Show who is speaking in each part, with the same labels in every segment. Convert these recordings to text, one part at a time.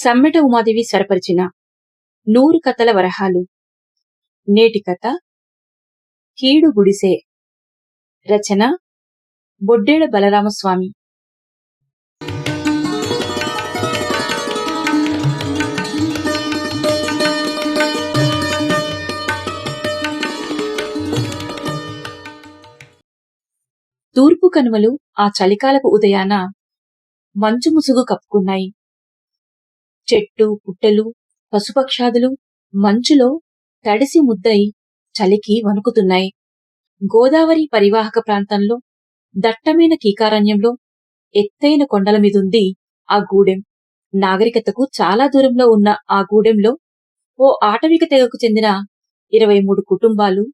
Speaker 1: సమ్మెట ఉమాదేవి స్వరపరిచిన నూరు కథల వరహాలు. నేటి కథ కీడు గుడిసే. రచన బొడ్డేడ బలరామస్వామి. తూర్పు కనుమలు ఆ చలికాలపు ఉదయాన మంచు ముసుగు కప్పుకున్నాయి. చెట్టు పుట్టెలు పశుపక్షాదులు మంచులో తడిసి ముద్దై చలికి వణుకుతున్నాయి. గోదావరి పరివాహక ప్రాంతంలో దట్టమైన కీకారణ్యంలో ఎత్తైన కొండల మీదుంది ఆ గూడెం. నాగరికతకు చాలా దూరంలో ఉన్న ఆ గూడెంలో ఓ ఆటవిక తెగకు చెందిన ఇరవై మూడు కుటుంబాలు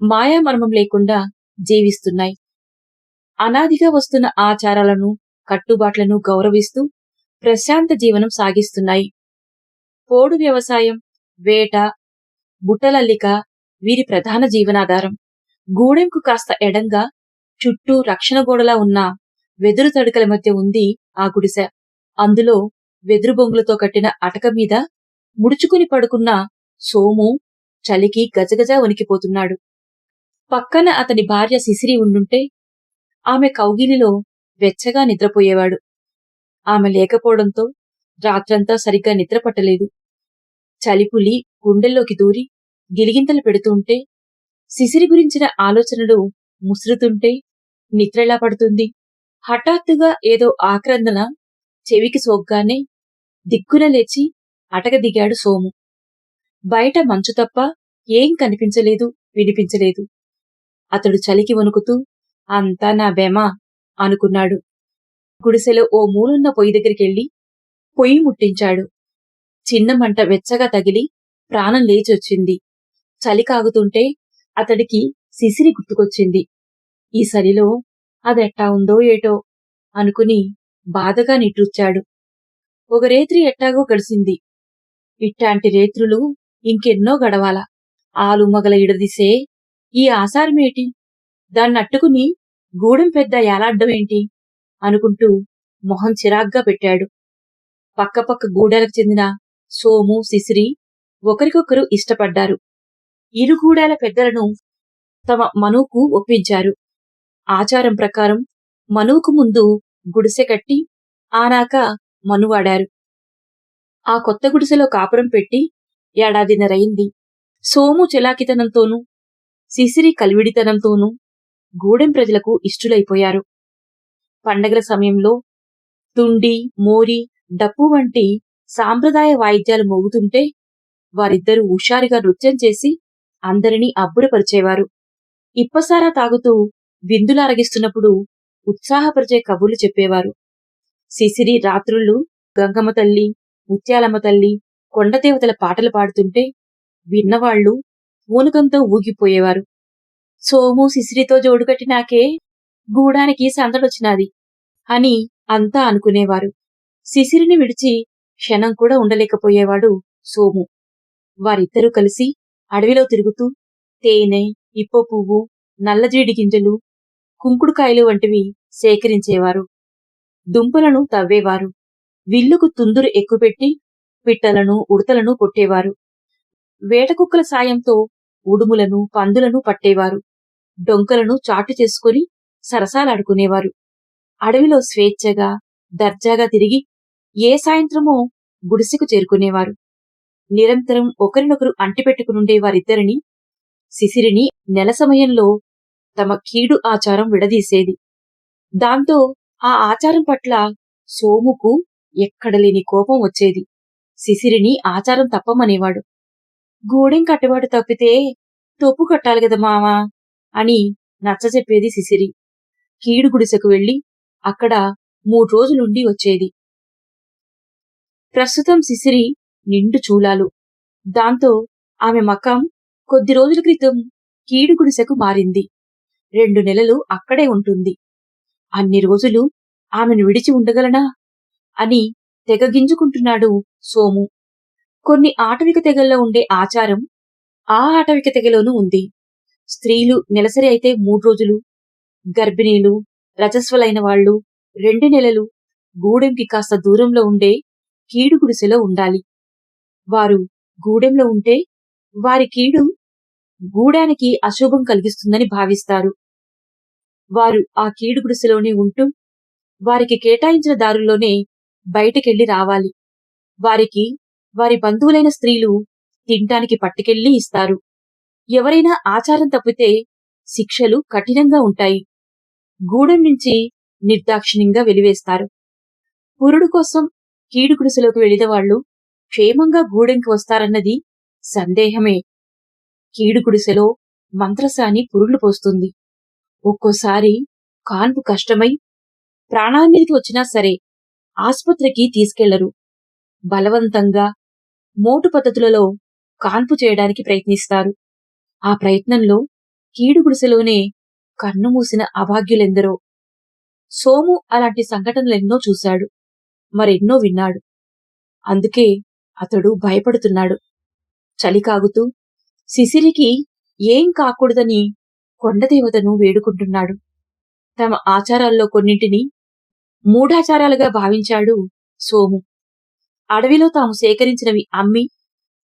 Speaker 1: మాయామర్మం లేకుండా జీవిస్తున్నాయి. అనాదిగా వస్తున్న ఆచారాలను కట్టుబాట్లను గౌరవిస్తూ ప్రశాంత జీవనం సాగిస్తున్నాయి. పోడు వ్యవసాయం వేట బుట్టలల్లిక వీరి ప్రధాన జీవనాధారం. గూడెంకు కాస్త ఎడంగా చుట్టూ రక్షణ గోడలా ఉన్న వెదురు తడుకల మధ్య ఉంది ఆ గుడిసె. అందులో వెదురు బొంగులతో కట్టిన అటక మీద ముడుచుకుని పడుకున్న సోము చలికి గజగజ వణికిపోతున్నాడు. పక్కన అతని భార్య శిశిరి ఉండుంటే ఆమె కౌగిలిలో వెచ్చగా నిద్రపోయేవాడు. ఆమె లేకపోవడంతో రాత్రంతా సరిగ్గా నిద్రపట్టలేదు చలిపులి గుండెల్లోకి దూరి గిలిగింతలు పెడుతుంటే శిశిరి గురించిన ఆలోచనలు ముసురుతుంటే నిద్రెలా పడుతుంది. హఠాత్తుగా ఏదో ఆక్రందన చెవికి సోగ్గానే దిక్కున లేచి అటక దిగాడు సోము. బయట మంచు తప్ప ఏం కనిపించలేదు వినిపించలేదు. అతడు చలికి వణుకుతూ అంతా నా బెమా అనుకున్నాడు. గుడిసెలో ఓ మూలున్న పొయ్యి దగ్గరికెళ్ళి పొయ్యి ముట్టించాడు. చిన్న మంట వెచ్చగా తగిలి ప్రాణం లేచొచ్చింది. చలి కాగుతుంటే అతడికి సిసిరి గుర్తుకొచ్చింది. ఈ సరిలో అదెట్టా ఉందో ఏటో అనుకుని బాధగా నిట్టూర్చాడు. ఒక రేత్రి ఎట్టాగో గడిసింది. ఇట్టాంటి రేత్రులు ఇంకెన్నో గడవాల. ఆలు మగల ఇడదిసే ఈ ఆసారమేటి? దాన్నట్టుకుని గూడెం పెద్ద ఏలాడ్డమేంటి అనుకుంటూ మొహం చిరాగ్గా పెట్టాడు. పక్కపక్క గూడాలకు చెందిన సోము సిసిరి ఒకరికొకరు ఇష్టపడ్డారు. ఇరు గూడాల పెద్దలను తమ మనువుకు ఒప్పించారు. ఆచారం ప్రకారం మనువుకు ముందు గుడిసె కట్టి ఆనాక మనువాడారు ఆ కొత్త గుడిసెలో కాపురం పెట్టి ఏడాదిన్నరయింది. సోము చెలాకితనంతోనూ సిసిరి కలివిడితనంతోనూ గూడెం ప్రజలకు ఇష్టులైపోయారు. పండగల సమయంలో తుండి మోరి డప్పు వంటి సాంప్రదాయ వాయిద్యాలు మోగుతుంటే వారిద్దరూ హుషారుగా నృత్యం చేసి అందరినీ అబ్బురపరిచేవారు. ఇప్పసారా తాగుతూ విందులారగిస్తున్నప్పుడు ఉత్సాహపరిచే కబుర్లు చెప్పేవారు. సిసిరి రాత్రుళ్ళు గంగమ్మ తల్లి ముత్యాలమ్మ తల్లి కొండదేవతల పాటలు పాడుతుంటే విన్నవాళ్ళు పూనకంతో ఊగిపోయేవారు. సోము శిశిరితో జోడుకట్టినాకే గూడానికి సందడొచ్చినాది అని అంతా అనుకునేవారు. శిశిరిని విడిచి క్షణం కూడా ఉండలేకపోయేవాడు సోము. వారిద్దరూ కలిసి అడవిలో తిరుగుతూ తేనె ఇప్ప పువ్వు నల్లజీడి గింజలు కుంకుడుకాయలు వంటివి సేకరించేవారు. దుంపలను తవ్వేవారు. విల్లుకు తుందురు ఎక్కుపెట్టి పిట్టలను ఉడతలను కొట్టేవారు. వేటకుక్కల సాయంతో ఉడుములను పందులను పట్టేవారు. డొంకలను చాటు చేసుకుని సరసాలాడుకునేవారు. అడవిలో స్వేచ్ఛగా దర్జాగా తిరిగి ఏ సాయంత్రమో గుడిసెకు చేరుకునేవారు. నిరంతరం ఒకరినొకరు అంటిపెట్టుకునుండే వారిద్దరిని శిశిరిని నెల సమయంలో తమ కీడు ఆచారం విడదీసేది. దాంతో ఆ ఆచారం పట్ల సోముకు ఎక్కడలేని కోపం వచ్చేది. శిశిరిని ఆచారం తప్పమనేవాడు. గూడెం కట్టుబాటు తప్పితే తొప్పు కట్టాలి కదా మావా అని నచ్చజెప్పేది శిశిరి. కీడు గుడిసెకు వెళ్ళి అక్కడ మూడు రోజులుండి వచ్చేది. ప్రస్తుతం శిశిరి నిండు చూలాలు. దాంతో ఆమె మకం కొద్ది రోజుల క్రితం కీడు గుడిసెకు మారింది. రెండు నెలలు అక్కడే ఉంటుంది. అన్ని రోజులు ఆమెను విడిచి ఉండగలనా? అని తెగగింజుకుంటున్నాడు సోము. కొన్ని ఆటవిక తెగల్లో ఉండే ఆచారం ఆ ఆటవిక తెగలోనూ ఉంది. స్త్రీలు నెలసరి అయితే మూడు రోజులు గర్భిణీలు రజస్వలైన వాళ్ళు రెండు నెలలు గూడెంకి కాస్త దూరంలో ఉండే కీడు గుడిసెలో ఉండాలి. వారు గూడెంలో ఉంటే వారి కీడు గూడానికి అశుభం కలిగిస్తుందని భావిస్తారు. వారు ఆ కీడు గుడిసెలోనే ఉంటూ వారికి కేటాయించిన దారుల్లోనే బయటకెళ్ళి రావాలి. వారికి వారి బంధువులైన స్త్రీలు తింటానికి పట్టుకెళ్ళి ఇస్తారు. ఎవరైనా ఆచారం తప్పితే శిక్షలు కఠినంగా ఉంటాయి. గూడెం నుంచి నిర్దాక్షిణ్యంగా వెలివేస్తారు. పురుడు కోసం కీడు గుడిసెలోకి వెళ్ళిన వాళ్ళు క్షేమంగా గూడెంకి వస్తారన్నది సందేహమే. కీడు గుడిసెలో మంత్రసాని పురుళ్ళు పోస్తుంది. ఒక్కోసారి కాన్పు కష్టమై ప్రాణాన్నిదికి వచ్చినా సరే ఆస్పత్రికి తీసుకెళ్ళరు. బలవంతంగా మోటు పద్ధతులలో కాన్పు చేయడానికి ప్రయత్నిస్తారు. ఆ ప్రయత్నంలో కీడు గుడిసెలోనే కన్నుమూసిన అభాగ్యులెందరో? సోము అలాంటి సంఘటనలెన్నో చూశాడు మరెన్నో విన్నాడు. అందుకే అతడు భయపడుతున్నాడు. చలికాగుతూ శిశిరికి ఏం కాకూడదని కొండదేవతను వేడుకుంటున్నాడు. తమ ఆచారాల్లో కొన్నింటిని మూఢాచారాలుగా భావించాడు సోము. అడవిలో తాము సేకరించినవి అమ్మి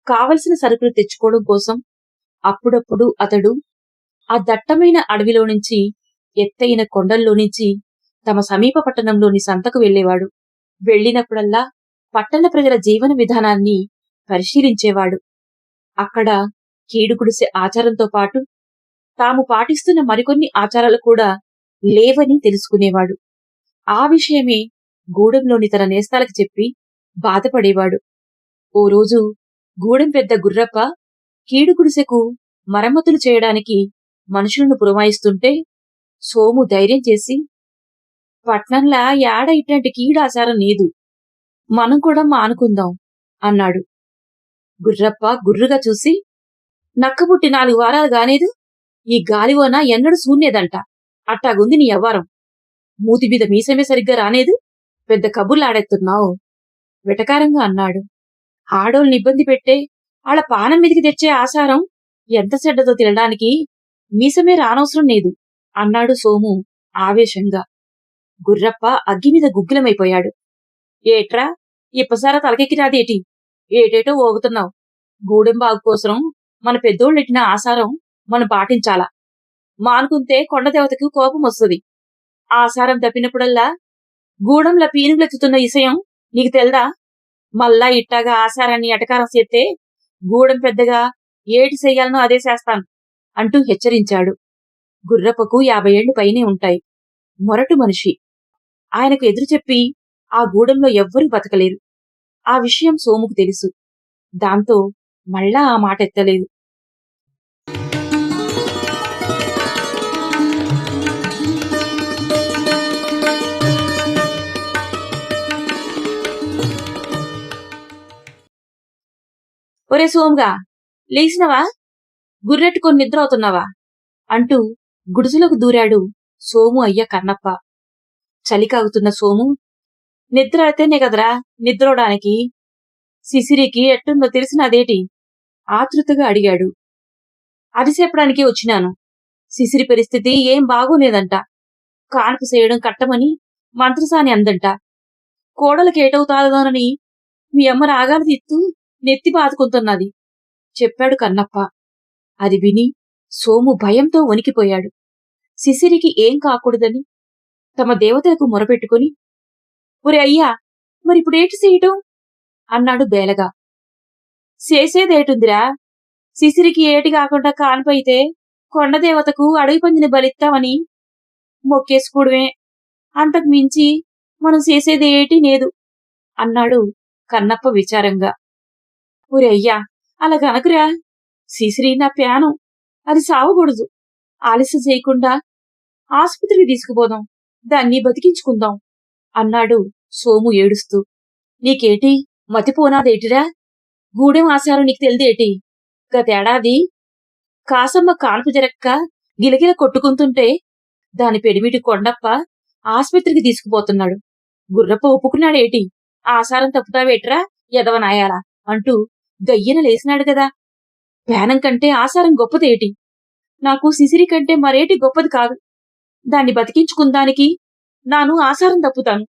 Speaker 1: కావలసిన సరుకులు తెచ్చుకోవడం కోసం అప్పుడప్పుడు అతడు ఆ దట్టమైన అడవిలో నుంచి ఎత్తైన కొండల్లో నుంచి తమ సమీప పట్టణంలోని సంతకు వెళ్ళేవాడు వెళ్ళినప్పుడల్లా పట్టణ ప్రజల జీవన విధానాన్ని పరిశీలించేవాడు. అక్కడ కీడుకుడిసే ఆచారంతో పాటు తాము పాటిస్తున్న మరికొన్ని ఆచారాలు కూడా లేవని తెలుసుకునేవాడు. ఆ విషయమే గూడెంలోని తన నేస్తాలకు చెప్పి బాధపడేవాడు. ఓ రోజు గూడెం పెద్ద గుర్రప్ప కీడుగుడిసెకు మరమ్మతులు చేయడానికి మనుషులను పురమాయిస్తుంటే సోము ధైర్యం చేసి పట్నంలా యాడ ఇట్లాంటి కీడాచారం లేదు మనం కూడా మానుకుందాం అన్నాడు. గుర్రప్ప గుర్రుగా చూసి నక్కబుట్టి నాలుగు వారాలు గానేదు ఈ గాలివోన ఎన్నడూ శూన్యదంట అట్టాగుంది నీ ఎవ్వారం మూతి మీద మీసమే సరిగ్గా రానేదు పెద్ద కబుర్లాడెత్తున్నావు వెటకారంగా అన్నాడు. ఆడోల్ని ఇబ్బంది పెట్టే ఆళ్ళ పానం మీదికి తెచ్చే ఆసారం ఎంత చెడ్డదో తినడానికి మీసమే రానవసరం లేదు అన్నాడు సోము ఆవేశంగా. గుర్రప్ప అగ్గిమీద గుగ్గిలమైపోయాడు. ఏట్రా ఇప్పసారా తలకెక్కి రాదేటి? ఏటేటో ఓగుతున్నావు గూడెంబాగు కోసం మన పెద్దోళ్ళెట్టిన ఆసారం మనం పాటించాలా? మానుకుంటే కొండదేవతకు కోపం వస్తుంది. ఆసారం తప్పినప్పుడల్లా గూడెంల పీనుగులెత్తుతున్న ఇసయం నీకు తెల్దా? మళ్ళా ఇట్టాగా ఆసారాన్ని ఎటకారం చేస్తే గూడెం పెద్దగా ఏటి చెయ్యాలనో అదే చేస్తాను. అంటూ హెచ్చరించాడు. గుర్రపకు యాభై ఏళ్ళు పైనే ఉంటాయి. మొరటు మనిషి. ఆయనకు ఎదురు చెప్పి ఆ గూడెంలో ఎవ్వరూ బతకలేరు. ఆ విషయం సోముకు తెలుసు. దాంతో మళ్ళా ఆ మాట ఎత్తలేదు. ఒరే సోముగా లేచినవా? గుర్రెట్టుకొని నిద్ర అవుతున్నావా అంటూ గుడిసెలకు దూరాడు సోము అయ్య కన్నప్ప. చలి కాగుతున్న సోము నిద్ర అయితేనే కదరా నిద్రోడానికి శిశిరికి ఎట్టుందో తెలిసినదేటి ఆతృతగా అడిగాడు. అరిసేపడానికి వచ్చినాను. శిశిరి పరిస్థితి ఏం బాగోలేదంట. కాన్పు చేయడం కట్టమని మంత్రసాని అందంట. కోడలకి ఏటవుతాదోనని మీ అమ్మ రాగాలి తిత్తు నెత్తి బాదుకుంటున్నది. చెప్పాడు కన్నప్ప. అది విని సోము భయంతో వణికిపోయాడు. శిశిరికి ఏం కాకూడదని? తమ దేవతలకు మొరపెట్టుకుని ఒరే అయ్యా మరిప్పుడేటి చేయటం? అన్నాడు బేలగా. చేసేదేటుందిరా. శిశిరికి ఏటి కాకుండా కాన్పైతే కొండదేవతకు అడవి పందిని బలిస్తామని మొక్కేసుకోవడమే. అంతకు మించి మనం చేసేది ఏటి లేదు అన్నాడు కన్నప్ప విచారంగా. ఒరే అయ్యా అలా గనకురా. శిశిరి నా ప్యాను అది సావకూడదు. ఆలస్యం చేయకుండా ఆసుపత్రికి తీసుకుపోదాం. దాన్ని బతికించుకుందాం. అన్నాడు సోము ఏడుస్తూ. నీకేటి? మతిపోనాదేటిరా గూడెం ఆశారం నీకు తెలిదేటి? గతేడాది కాసమ్మ కాన్పు జరక్క గిలగిల కొట్టుకుంటుంటే దాని పెడిమిటి కొండప్ప ఆసుపత్రికి తీసుకుపోతున్నాడు. గుర్రప్ప ఒప్పుకున్నాడేటి? ఆసారం తప్పుతావేట్రా ఎదవనాయాలా అంటూ గయ్యన లేసినాడు కదా. పేనం కంటే ఆసారం గొప్పదేటి? నాకు సిసిరి కంటే మరేటి గొప్పది కాదు. దాన్ని బతికించుకుందానికి నాను ఆసారం తప్పుతాను.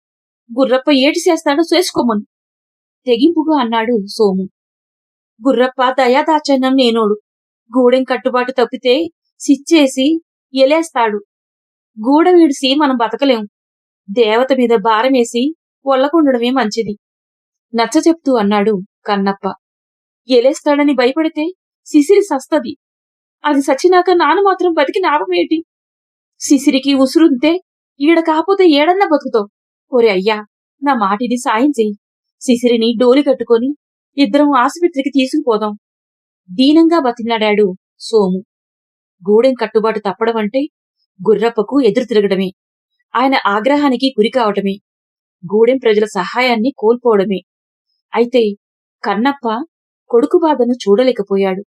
Speaker 1: గుర్రప్ప ఏటి చేస్తాడో చేసుకోమను. తెగింపుగా అన్నాడు సోము. గుర్రప్ప దయాదాచన్నం నేనోడు. గూడెం కట్టుబాటు తప్పితే సిచ్చేసి ఎలేస్తాడు. గూడ విడిసి మనం బతకలేం. దేవత మీద భారమేసి ఒళ్ళకుండడమే మంచిది. నచ్చ చెప్తూ అన్నాడు కన్నప్ప. ఎలేస్తాడని భయపడితే సిసిరి సస్తది. అది సచ్చినాక నాను మాత్రం బతికి నాపమేటి? సిసిరికి ఉసురుంతే ఈడ కాకపోతే ఏడన్నా బతుకుతావు? ఒరే అయ్యా నా మాటిది సాయం చెయ్యి. సిసిరిని డోలి కట్టుకొని ఇద్దరం ఆసుపత్రికి తీసుకుపోదాం దీనంగా బతిన్నాడాడు సోము. గూడెం కట్టుబాటు తప్పడం అంటే గుర్రప్పకు ఎదురు తిరగడమే. ఆయన ఆగ్రహానికి గురి కావటమే. గూడెం ప్రజల సహాయాన్ని కోల్పోవడమే. అయితే కన్నప్ప కొడుకు బాధను చూడలేకపోయాడు.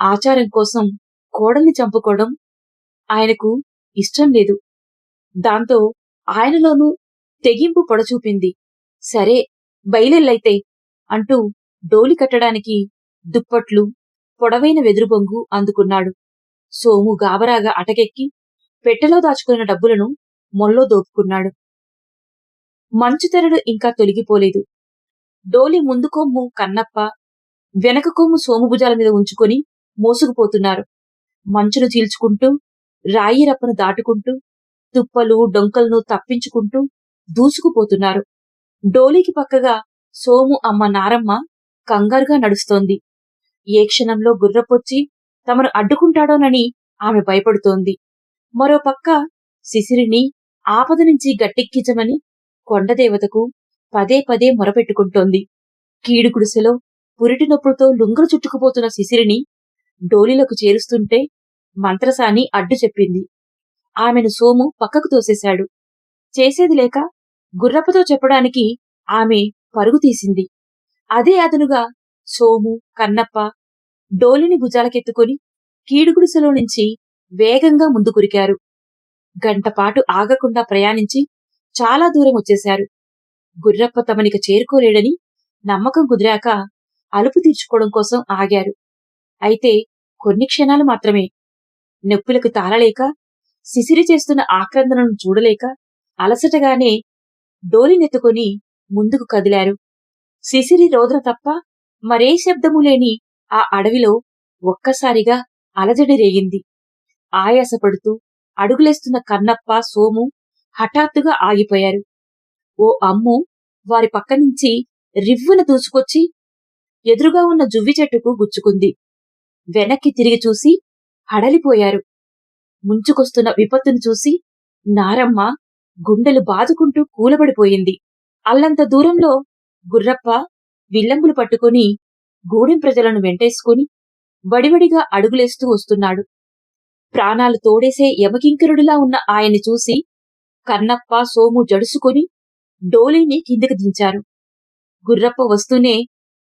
Speaker 1: ఆచారం కోసం కోడల్ని చంపుకోవడం ఆయనకు ఇష్టం లేదు. దాంతో ఆయనలోనూ తెగింపు పొడచూపింది. సరే బయలెల్లైతే అంటూ డోలి కట్టడానికి దుప్పట్లు పొడవైన వెదురుబొంగు అందుకున్నాడు. సోము గాబరాగా అటకెక్కి పెట్టెలో దాచుకున్న డబ్బులను మొల్లో దోపుకున్నాడు. మంచుతెరడు ఇంకా తొలగిపోలేదు. డోలి ముందు కొమ్ము కన్నప్ప వెనక కొమ్ము సోము భుజాల మీద ఉంచుకొని మోసుకుపోతున్నారు. మంచును చీల్చుకుంటూ రాయి రప్పను దాటుకుంటూ తుప్పలు డొంకలను తప్పించుకుంటూ దూసుకుపోతున్నారు. డోలీకి పక్కగా సోము అమ్మ నారమ్మ కంగారుగా నడుస్తోంది. ఏ క్షణంలో గుర్రపొచ్చి తమను అడ్డుకుంటాడోనని ఆమె భయపడుతోంది. మరోపక్క శిశిరిని ఆపద నుంచి గట్టెక్కించమని కొండదేవతకు పదే పదే మొరపెట్టుకుంటోంది. కీడు గుడిసెలో పురిటి నొప్పులతో లుంగలు చుట్టుకుపోతున్న శిశిరిని డోలిలకు చేరుస్తుంటే మంత్రసాని అడ్డు చెప్పింది. ఆమెను సోము పక్కకు తోసేశాడు. చేసేది లేక గుర్రప్పతో చెప్పడానికి ఆమె పరుగు తీసింది. అదే అదనుగా సోము కన్నప్ప డోలిని భుజాలకెత్తుకుని కీడుగుడిసెలో నుంచి వేగంగా ముందుకురికారు. గంటపాటు ఆగకుండా ప్రయాణించి చాలా దూరం వచ్చేశారు. గుర్రప్ప తమనిక చేరుకోలేడని నమ్మకం కుదిరాక అలుపు తీర్చుకోవడం కోసం ఆగారు. అయితే కొన్ని క్షణాలు మాత్రమే. నొప్పులకు తాళలేక శిసిరి చేస్తున్న ఆక్రందనను చూడలేక అలసటగానే డోలినెత్తుకొని ముందుకు కదిలారు. శిసిరి రోద్ర తప్ప మరే శబ్దము లేని ఆ అడవిలో ఒక్కసారిగా అలజడి రేగింది. ఆయాసపడుతూ అడుగులేస్తున్న కన్నప్ప సోము హఠాత్తుగా ఆగిపోయారు. ఓ అమ్ము వారి పక్కనుంచి రివ్వున దూసుకొచ్చి ఎదురుగా ఉన్న జువ్వి చెట్టుకు గుచ్చుకుంది. వెనక్కి తిరిగి చూసి హడలిపోయారు. ముంచుకొస్తున్న విపత్తును చూసి నారమ్మ గుండెలు బాదుకుంటూ కూలబడిపోయింది. అల్లంత దూరంలో గుర్రప్ప విల్లంగులు పట్టుకుని గూడెం ప్రజలను వెంటేసుకుని వడివడిగా అడుగులేస్తూ వస్తున్నాడు. ప్రాణాలు తోడేసే యమకింకరుడిలా ఉన్న ఆయన్ని చూసి కన్నప్ప సోము జడుసుకుని డోలీని కిందకి దించారు. గుర్రప్ప వస్తూనే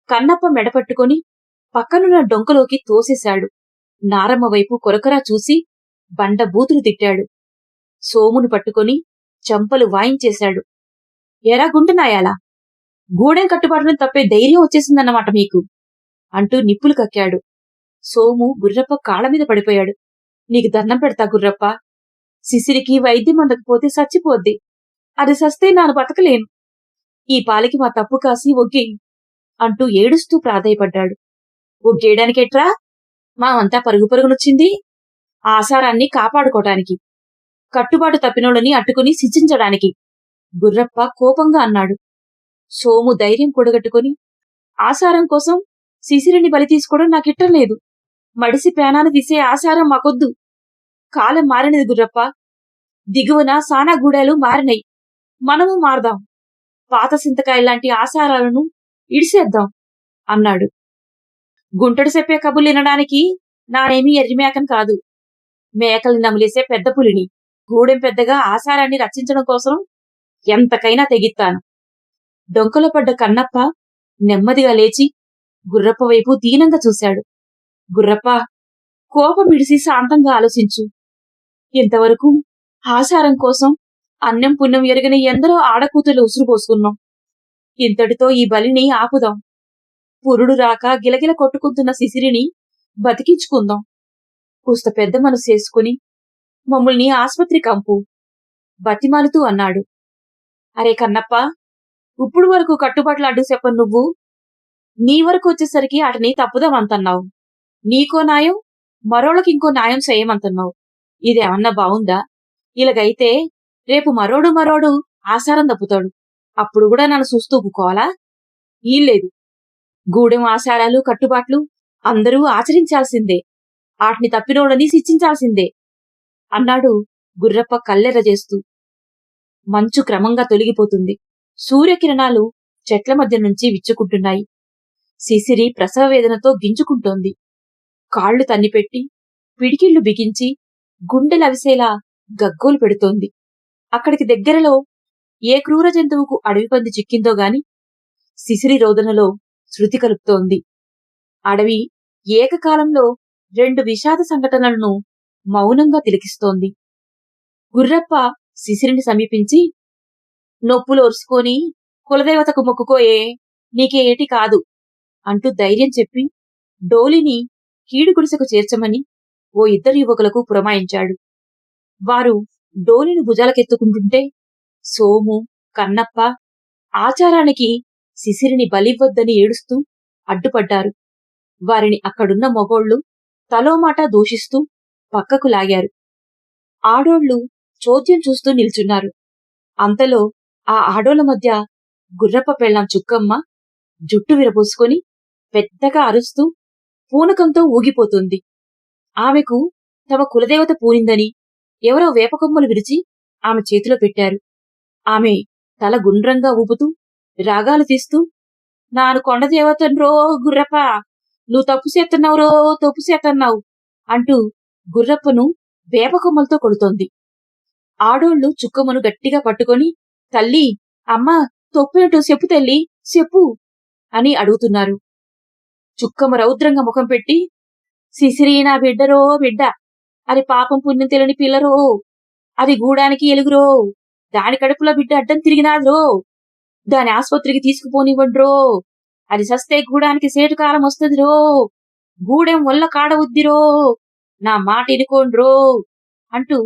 Speaker 1: కన్నప్ప మెడపట్టుకుని పక్కనున్న డొంకలోకి తోసేశాడు. నారమ్మ వైపు కొరకరా చూసి బండ బూతులు తిట్టాడు. సోమును పట్టుకొని చంపలు వాయించేశాడు. ఎరా గుంటున్నాయాలా గూడెం కట్టుబాటును తప్పే ధైర్యం వచ్చేసిందన్నమాట మీకు? అంటూ నిప్పులు కక్కాడు. సోము గుర్రప్ప కాళ్ళ మీద పడిపోయాడు. నీకు దండం పెడతా గుర్రప్ప. సిసిరికి వైద్యం అందకపోతే చచ్చిపోద్ది. అది సస్తే నాను బతకలేను. ఈ పాలికి మా తప్పు కాసి ఒగ్గి అంటూ ఏడుస్తూ ప్రాధాయపడ్డాడు. ఒగ్గేయడానికెట్రా మామంతా పరుగు పరుగునొచ్చింది. ఆసారాన్ని కాపాడుకోటానికి కట్టుబాటు తప్పినోళ్ళని అట్టుకుని శిక్షించడానికి గుర్రప్ప కోపంగా అన్నాడు. సోము ధైర్యం కూడగట్టుకుని ఆసారం కోసం శిశిరిని బలి తీసుకోవడం నాకిట్టం లేదు. మడిసి పేనాను తీసే ఆసారం మాకొద్దు. కాలం మారినది గుర్రప్ప. దిగువన సానా గూడాలు మారినాయి మనము మారదాం. పాత సింతకాయ లాంటి ఆసారాలను ఇడిసేద్దాం అన్నాడు. గుంటడు చెప్పే కబుర్లు వినడానికి నానేమీ ఎర్రిమేకం కాదు. మేకల్ని నమిలేసే పెద్ద పులిని గూడెం పెద్దగా ఆసారాన్ని రక్షించడం కోసం ఎంతకైనా తెగిత్తాను డొంకలో పడ్డ కన్నప్ప నెమ్మదిగా లేచి గుర్రప్ప వైపు దీనంగా చూశాడు. గుర్రప్ప కోపం విడిసి శాంతంగా ఆలోచించు. ఇంతవరకు ఆసారం కోసం అన్నం పుణ్యం ఎరగని ఎందరో ఆడకూతులు ఉసురుపోసుకున్నాం ఇంతటితో ఈ బలిని ఆపుదాం. పురుడు రాక గిలగిల కొట్టుకుంటున్న శిశిరిని బతికించుకుందాం. కూస్త పెద్ద మనసు చేసుకుని మమ్మల్ని ఆసుపత్రి కంపు బతిమాలుతూ అన్నాడు. అరే కన్నప్ప ఇప్పుడు వరకు కట్టుబాట్లు అడ్డు చెప్పను నువ్వు. నీ వరకు వచ్చేసరికి అటని తప్పుదామంతన్నావు. నీకో న్యాయం మరోళ్ళకి ఇంకో న్యాయం చేయమంటున్నావు ఇదేమన్నా బావుందా ఇలాగైతే రేపు మరోడు మరోడు ఆసారం తప్పుతాడు. అప్పుడు కూడా నన్ను చూస్తూ ఊపుకోవాలా ఈలేదు గూడెం ఆచారాలు కట్టుబాట్లు అందరూ ఆచరించాల్సిందే. ఆటిని తప్పినోడని శిక్షించాల్సిందే. అన్నాడు గుర్రప్ప కల్లెరజేస్తూ మంచు క్రమంగా తొలగిపోతుంది. సూర్యకిరణాలు చెట్ల మధ్య నుంచి విచ్చుకుంటున్నాయి. శిశిరి ప్రసవ వేదనతో గింజుకుంటోంది. కాళ్ళు తన్నిపెట్టి పిడికిళ్ళు బిగించి గుండెలవిసేలా గగ్గోలు పెడుతోంది. అక్కడికి దగ్గరలో ఏ క్రూర జంతువుకు అడవి పంది చిక్కిందో గాని శిశిరి రోదనలో శృతి కలుపుతోంది. అడవి ఏకకాలంలో రెండు విషాద సంఘటనలను మౌనంగా తిలకిస్తోంది. గుర్రప్ప శిశిరిని సమీపించి నొప్పులోర్చుకొని కులదేవతకు మొక్కుకోయే నీకేటి కాదు అంటూ ధైర్యం చెప్పి డోలిని కీడు గుడిసెకు చేర్చమని ఓ ఇద్దరు యువకులకు పురమాయించాడు. వారు డోలిని భుజాలకెత్తుకుంటుంటే సోము కన్నప్ప ఆచారానికి శిశిరిని బలివ్వద్దని ఏడుస్తూ అడ్డుపడ్డారు. వారిని అక్కడున్న మొగోళ్ళు తలోమాట దూషిస్తూ పక్కకు లాగారు. ఆడోళ్ళు చోద్యం చూస్తూ నిల్చున్నారు. అంతలో ఆ ఆడోళ్ళ మధ్య గుర్రప్ప పెళ్ళాం చుక్కమ్మ జుట్టు విరబోసుకొని పెద్దగా అరుస్తూ పూనకంతో ఊగిపోతుంది. ఆమెకు తమ కులదేవత పూనిందని ఎవరో వేపకొమ్మలు విరిచి ఆమె చేతిలో పెట్టారు. ఆమె తల గుండ్రంగా ఊపుతూ రాగాలు తీస్తూ నాను కొండ దేవతన్రో గుర్రప్ప నువ్వు తప్పు చేస్తున్నావురో తప్పు చేస్తున్నావు అంటూ గుర్రప్పను వేపకొమ్మలతో కొడుతోంది. ఆడోళ్ళు చుక్కమ్మను గట్టిగా పట్టుకొని తల్లి అమ్మా తొప్పేటో చెప్పు తల్లి చెప్పు అని అడుగుతున్నారు. చుక్కమ్మ రౌద్రంగా ముఖం పెట్టి సిసిరి నా బిడ్డరో బిడ్డ అది పాపం పుణ్యం తెలియని పిల్లరో అది గూడానికి ఎలుగురో దాని కడుపులో బిడ్డ అడ్డం తిరిగినాదో దాని ఆసుపత్రికి తీసుకుపోనివ్వండ్రో? అది సస్తే గూడానికి సేటు కాలం వస్తుందిరో? గూడెం వల్ల కాడవుద్దిరో నా మాట ఎనుకోండ్రో అంటూ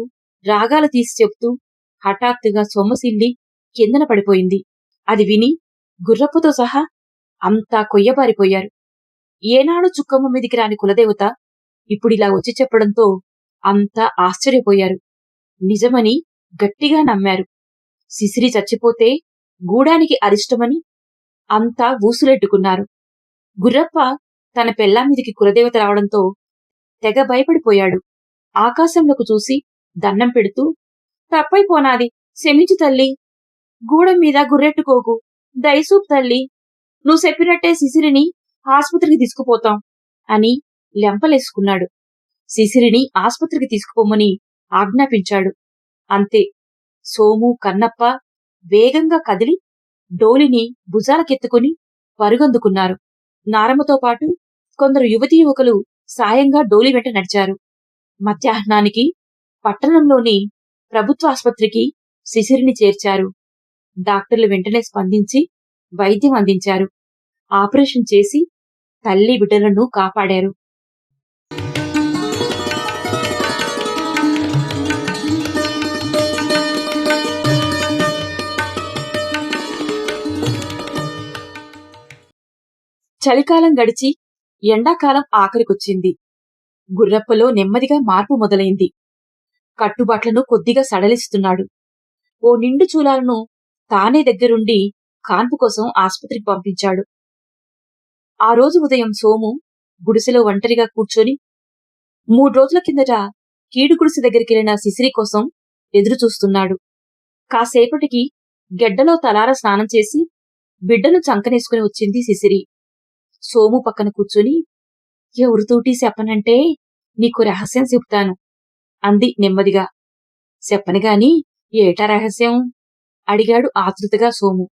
Speaker 1: రాగాలు తీసి చెప్తూ హఠాత్తుగా సొమ్మసిల్లి కిందన పడిపోయింది. అది విని గుర్రపుతో సహా అంతా కొయ్యబారిపోయారు. ఏనాడు చుక్కమ్మ మీదికి రాని కులదేవత ఇప్పుడిలా వచ్చి చెప్పడంతో అంతా ఆశ్చర్యపోయారు. నిజమని గట్టిగా నమ్మారు. శిశిరి చచ్చిపోతే గూడానికి అరిష్టమని అంతా ఊసులెట్టుకున్నారు. గుర్రప్ప తన పెళ్ళామీదికి కులదేవత రావడంతో తెగ భయపడిపోయాడు. ఆకాశంలోకి చూసి దండం పెడుతూ తప్పైపోనాది శమించు తల్లి. గూడెం మీద గుర్రెట్టుకోకు. దయసూప్ తల్లి. నువ్వు చెప్పినట్టే శిశిరిని ఆసుపత్రికి తీసుకుపోతాం అని లెంపలేసుకున్నాడు. శిశిరిని ఆసుపత్రికి తీసుకుపోమని ఆజ్ఞాపించాడు. అంతే. సోము కన్నప్ప వేగంగా కదిలి డోలిని భుజాలకెత్తుకుని పరుగందుకున్నారు. నారమ్మతో పాటు కొందరు యువతీ యువకులు సాయంగా డోలి వెంట నడిచారు. మధ్యాహ్నానికి పట్టణంలోని ప్రభుత్వ ఆసుపత్రికి శిశిరిని చేర్చారు. డాక్టర్లు వెంటనే స్పందించి వైద్యం అందించారు. ఆపరేషన్ చేసి తల్లి బిడ్డలను కాపాడారు. చలికాలం గడిచి ఎండాకాలం ఆఖరికొచ్చింది. గుర్రప్పలో నెమ్మదిగా మార్పు మొదలైంది. కట్టుబాట్లను కొద్దిగా సడలిస్తున్నాడు. ఓ నిండు చూలాలను తానే దగ్గరుండి కాన్పు కోసం ఆసుపత్రికి పంపించాడు. ఆ రోజు ఉదయం సోము గుడిసెలో ఒంటరిగా కూర్చొని మూడు రోజుల కిందట కీడు గుడిసె దగ్గరికెళ్ళిన శిశిరి కోసం ఎదురు చూస్తున్నాడు కాసేపటికి గెడ్డలో తలార స్నానం చేసి బిడ్డను చంకనేసుకుని వచ్చింది శిశిరి. సోము పక్కన కూర్చొని ఎవరితోటి చెప్పనంటే నీకు రహస్యం చెప్తాను అంది నెమ్మదిగా. చెప్పనుగాని ఏటా రహస్యం? అడిగాడు ఆతృతగా సోము.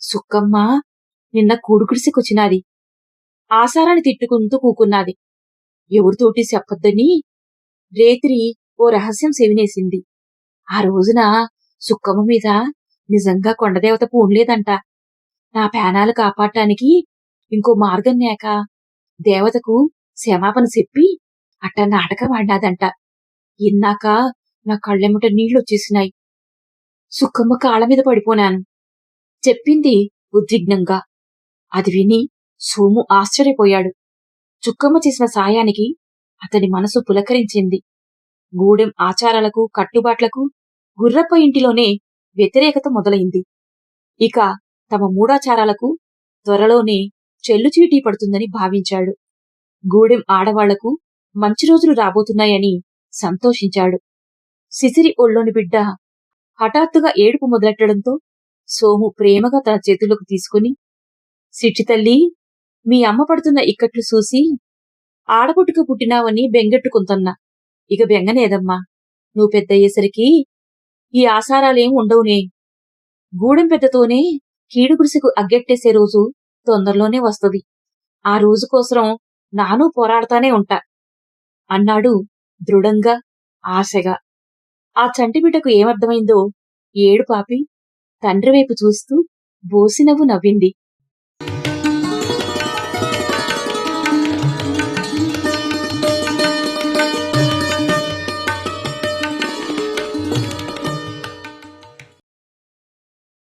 Speaker 1: సుక్కమ్మ నిన్న కూడుకుడిసికొచ్చినాది. ఆసారాన్ని తిట్టుకుంటూ కూకున్నాది. ఎవరితోటి చెప్పొద్దని రేత్రి ఓ రహస్యం సెవినేసింది. ఆ రోజున సుక్కమ్మ మీద నిజంగా కొండదేవత పూన్లేదంట నా పేనాలు కాపాడటానికి ఇంకో మార్గం లేక దేవతకు క్షమాపణ చెప్పి అట్ట నాటకం ఆడినాదంట ఇన్నాక నా కళ్ళెమ్మట నీళ్ళొచ్చేసినాయి సుక్కమ్మ కాళ్ళ మీద పడిపోనాను. చెప్పింది ఉద్విగ్నంగా. అది విని సోము ఆశ్చర్యపోయాడు. చుక్కమ్మ చేసిన సాయానికి అతని మనసు పులకరించింది. గూడెం ఆచారాలకు కట్టుబాట్లకు గుర్రప్ప ఇంటిలోనే వ్యతిరేకత మొదలైంది. ఇక తమ మూడాచారాలకు త్వరలోనే చెల్లుచీటీ పడుతుందని భావించాడు. గూడెం ఆడవాళ్ళకు మంచి రోజులు రాబోతున్నాయని సంతోషించాడు. సిసిరి ఒళ్ళోని బిడ్డ హఠాత్తుగా ఏడుపు మొదలెట్టడంతో సోము ప్రేమగా తన చేతులకు తీసుకుని సిట్టి తల్లి మీ అమ్మ పడుతున్న ఇక్కట్లు చూసి ఆడపుట్టుక పుట్టినావని బెంగెట్టుకుంటున్నా ఇక బెంగనేదమ్మా. నువ్వు పెద్ద అయ్యేసరికి ఈ ఆసారాలేం ఉండవునే. గూడెం పెద్దతోనే కీడు అగ్గెట్టేసే రోజు తొందరలోనే వస్తుంది. ఆ రోజు కోసం నానూ పోరాడతానే ఉంటా. అన్నాడు దృఢంగా ఆశగా. ఆ చంటిబిడ్డకు ఏమర్థమైందో ఏడు పాపి తండ్రి వైపు చూస్తూ బోసినవ్వు నవ్వింది.